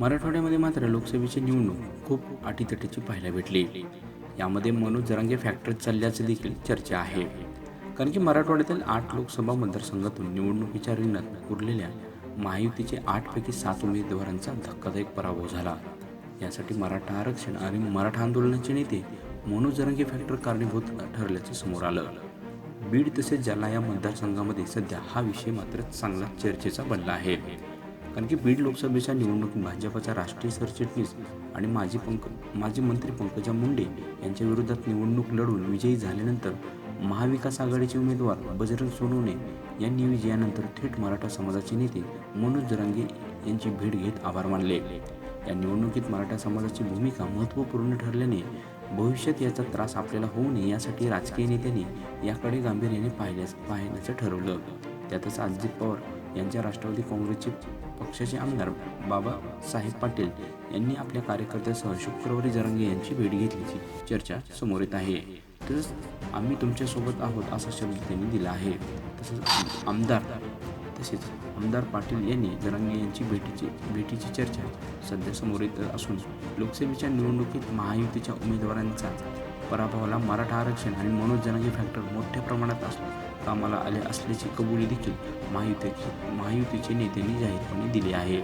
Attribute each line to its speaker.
Speaker 1: मराठवाड्यामध्ये मात्र लोकसभेची निवडणूक खूप अटीतटीची पाहायला भेटली. यामध्ये मनोज जरांगे फॅक्टर चालल्याचं देखील चर्चा आहे. कारण की मराठवाड्यातील आठ लोकसभा मतदारसंघातून निवडणुकीच्या रिंगणात उरलेल्या महायुतीचे आठपैकी सात उमेदवारांचा धक्कादायक पराभव झाला. यासाठी मराठा आरक्षण आणि मराठा आंदोलनाचे नेते मनोज जरांगे फॅक्टर कारणीभूत ठरल्याचं समोर आलं. बीड तसेच जालना या मतदारसंघामध्ये सध्या हा विषय मात्र चांगला चर्चेचा बनला आहे. कारण की बीड लोकसभेच्या निवडणुकीत भाजपाचा राष्ट्रीय सरचिटणीस आणि माजी पंक माजी मंत्री पंकजा मुंडे यांच्या विरोधात निवडणूक लढवून विजयी झाल्यानंतर महाविकास आघाडीचे उमेदवार बजरंग सोनवणे यांनी विजयानंतर थेट मराठा समाजाचे नेते मनोज जरांगे यांची भेट घेत आभार मानले. या निवडणुकीत मराठा समाजाची भूमिका महत्त्वपूर्ण ठरल्याने भविष्यात याचा त्रास आपल्याला होऊ नये यासाठी राजकीय नेत्यांनी याकडे गांभीर्याने पाहिल्यास पाहण्याचं ठरवलं. त्यातच अजित पवार यांच्या राष्ट्रवादी काँग्रेसचे पक्षाचे आमदार बाबासाहेब पाटील यांनी आपल्या कार्यकर्त्यासह शुक्रवारी जरांगे यांची भेट घेतल्याची चर्चा समोर येत आहे. तसंच आम्ही तुमच्यासोबत आहोत असा शब्द त्यांनी दिला आहे. तसंच आमदार तसेच आमदार पाटील यांनी जरांगे यांची भेटीची भेटीची चर्चा सध्या समोर येत असून लोकसभेच्या निवडणुकीत महायुतीच्या उमेदवारांचा पराभवाला मराठा आरक्षण आणि मनोज जनंगी फॅक्टर मोठ्या प्रमाणात असला कामाला आले असल्याची कबुली देखील महायुतीचे महायुतीचे नेत्यांनी जाहीरपणे दिली आहे.